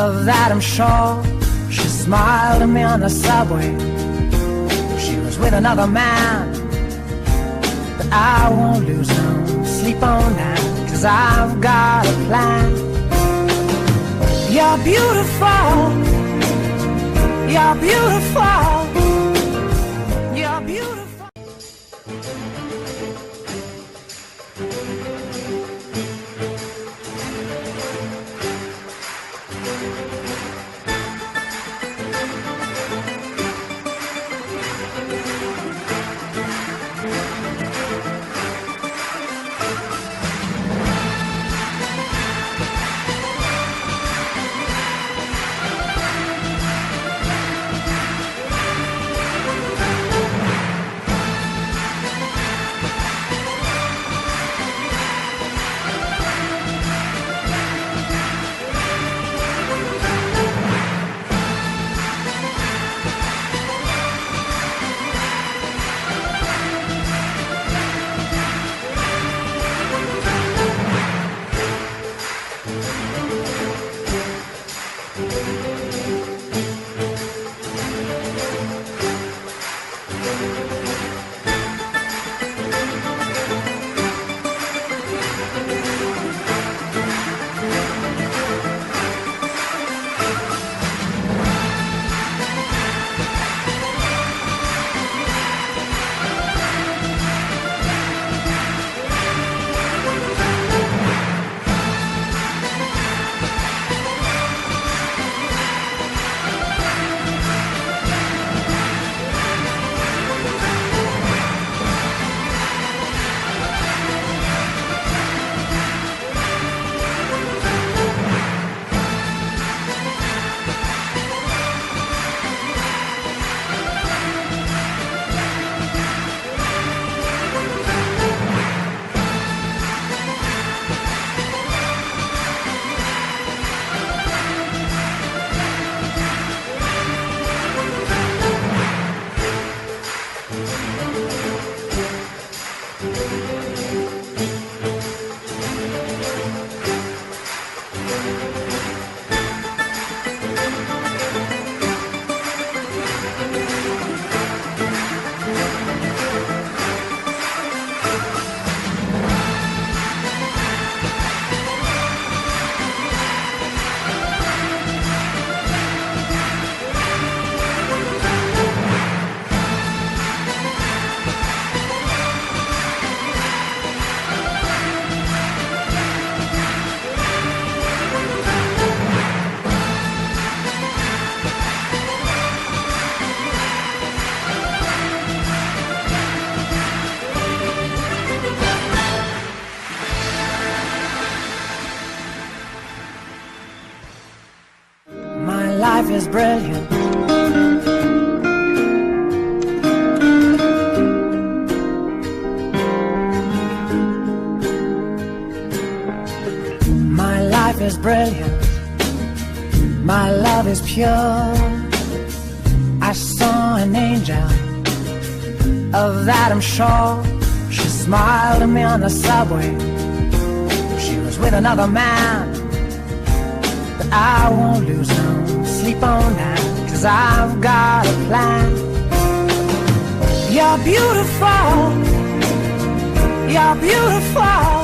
Of that I'm sure. She smiled at me on the subway. She was with another man. But I won't lose no sleep on that. Cause I've got a plan. You're beautiful. You're beautiful. Life is brilliant. My life is brilliant. My love is pure. I saw an angel. Of that I'm sure. She smiled at me on the subway. She was with another man. But I won't lose no Cause I've got a plan. You're beautiful. You're beautiful.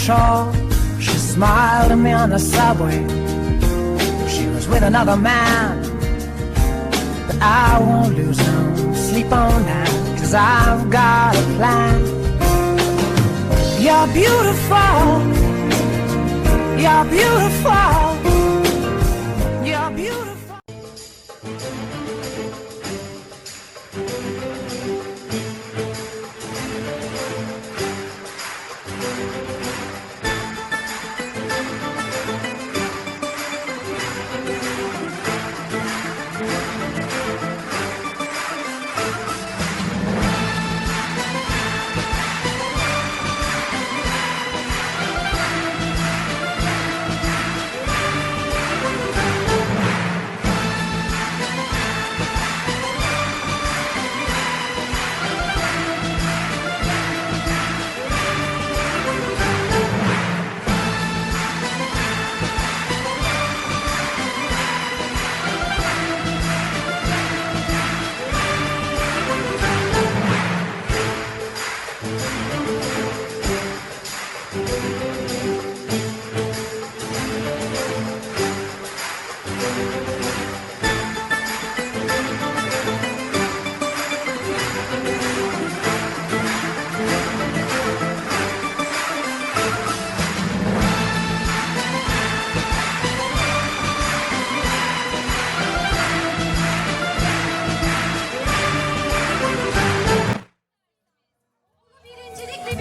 She smiled at me on the subway. She was with another man. But I won't lose no sleep on that. Cause I've got a plan. You're beautiful. You're beautiful.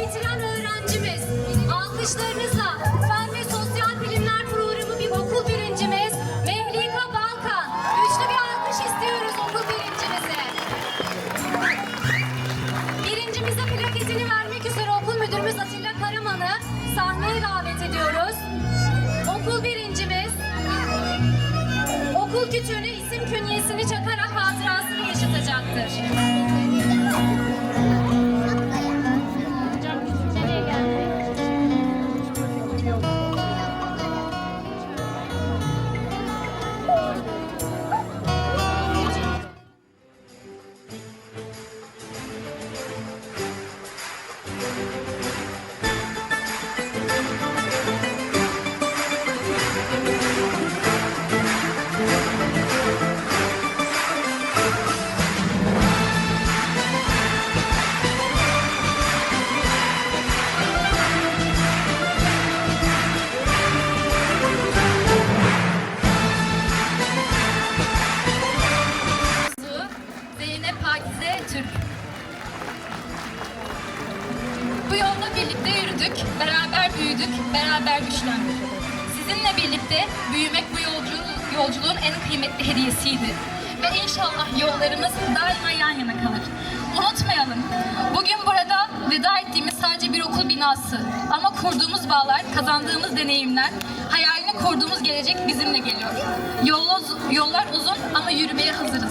Bitiren öğrencimiz. Alkışlarınızla deneyimler, hayalini kurduğumuz gelecek bizimle geliyor. Yollar, yollar uzun ama yürümeye hazırız.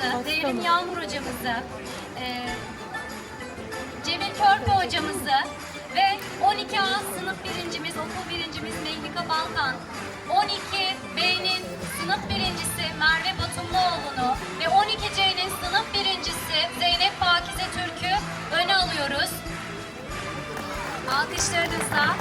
Hocamızı, Devrim Yağmur hocamızı, eee Cemil Körpe hocamızı ve 12A sınıf birincimiz, okul birincimiz Mehlika Balkan, 12 B'nin sınıf birincisi Merve Batumluoğlu'nu ve 12C'nin sınıf birincisi Zeynep Pakize Türk'ü öne alıyoruz. Alkışlarınızla.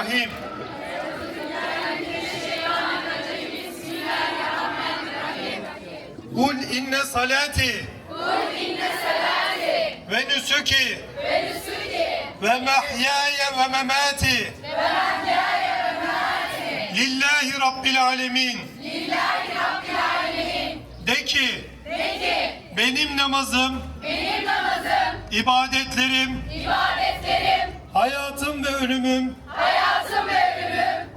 Bismillahirrahmanirrahim. Kul inne salati. Ve nusuki. Ve mahyaya ve memati lillahi rabbil alemin. De ki benim namazım ibadetlerim hayatım ve ölümüm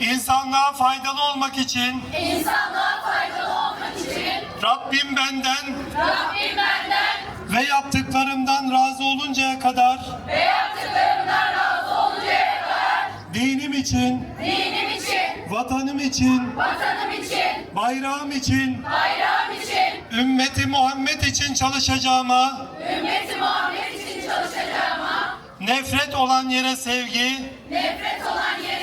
insanlığa faydalı olmak için, Rabbim benden. Rabbim benden. Ve yaptıklarımdan razı oluncaya kadar. Ve yaptıklarımdan razı oluncaya kadar. Dinim için, dinim için, vatanım için, vatanım için, bayrağım için, bayrağım için, ümmeti Muhammed için çalışacağıma, ümmeti Muhammed için çalışacağıma, nefret olan yere sevgi, nefret olan yere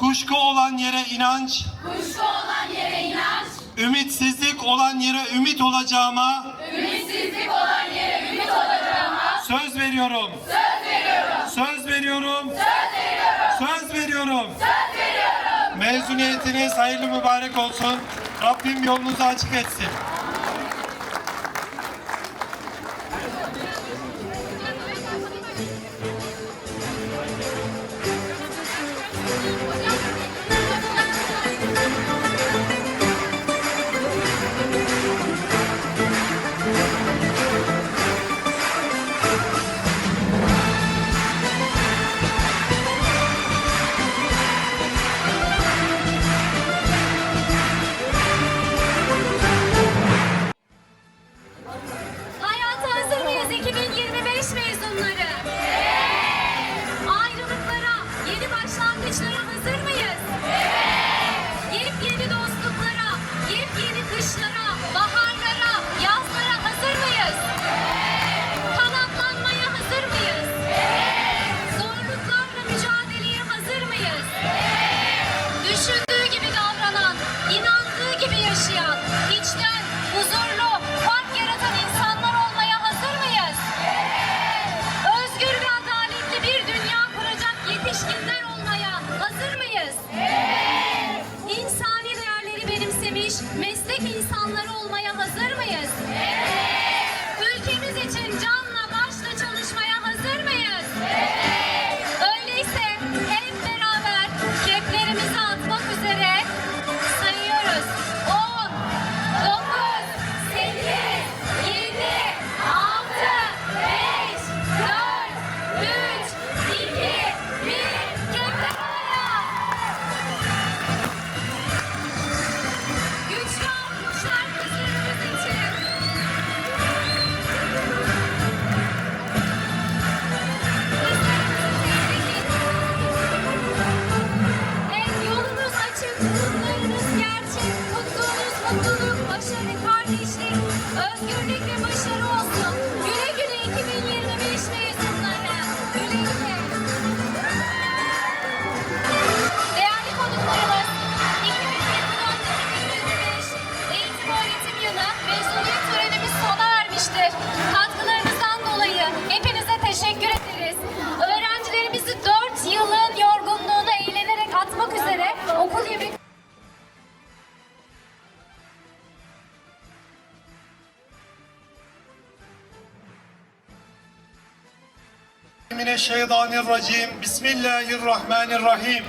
kuşku olan yere inanç, kuşku olan yere inanç, ümitsizlik olan yere ümit olacağıma ümitsizlik olan yere ümit olacağıma söz veriyorum. söz veriyorum. Söz veriyorum. Söz veriyorum. Söz veriyorum. Söz veriyorum. Mezuniyetiniz hayırlı mübarek olsun. Rabbim yolunuzu açık etsin. should do Mineşşeytanirracim. Bismillahirrahmanirrahim.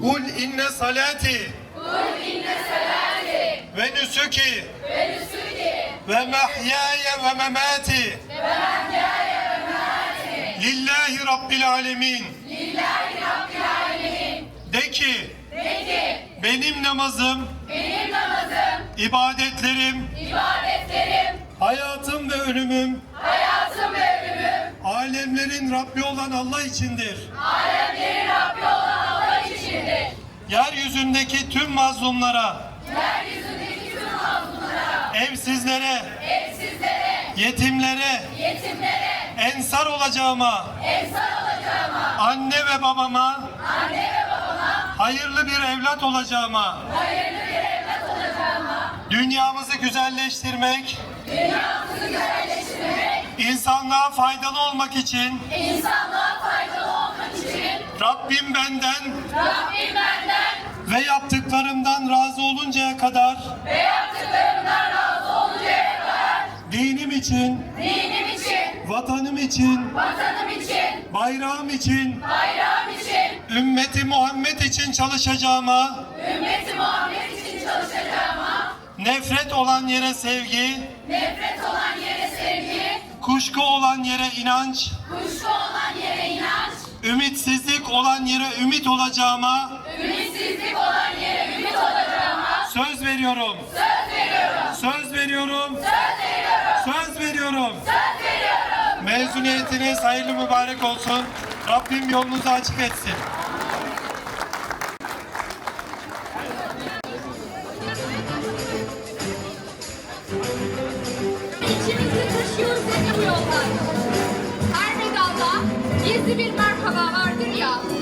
Kul inne salati. Ve nusuki. Ve mahyaya ve memati lillahi rabbil alemin. De ki benim namazım Benim namazım, ibadetlerim. İbadetlerim, hayatım ve ölümüm. Hayatım ve ölümüm. Alemlerin Rabbi olan Allah içindir. Alemlerin Rabbi olan Allah içindir. Yeryüzündeki tüm mazlumlara, Yeryüzündeki tüm mazlumlara, evsizlere, evsizlere, yetimlere, yetimlere, ensar olacağıma, ensar olacağıma, anne ve babama, anne ve babama, hayırlı bir evlat olacağıma, hayırlı dünyamızı güzelleştirmek, dünyamızı güzelleştirmek, insanlığa faydalı olmak için. İnsanlığa faydalı olmak için. Rabbim benden Rabbim benden ve yaptıklarımdan razı oluncaya kadar ve yaptıklarımdan razı oluncaya kadar dinim için, dinim için, vatanım için, vatanım için, bayrağım için, bayrağım için, ümmeti Muhammed için çalışacağıma, ümmeti Muhammed için çalışacağıma, nefret olan yere sevgi, nefret olan yere sevgi, kuşku olan yere inanç, kuşku olan yere inanç, ümitsizlik olan yere ümit olacağıma ümitsizlik olan yere ümit olacağıma söz veriyorum. söz veriyorum. Söz veriyorum. Söz veriyorum. Söz veriyorum. Söz veriyorum. Mezuniyetiniz hayırlı mübarek olsun. Rabbim yolunuzu açık etsin. Bir merhaba vardır ya.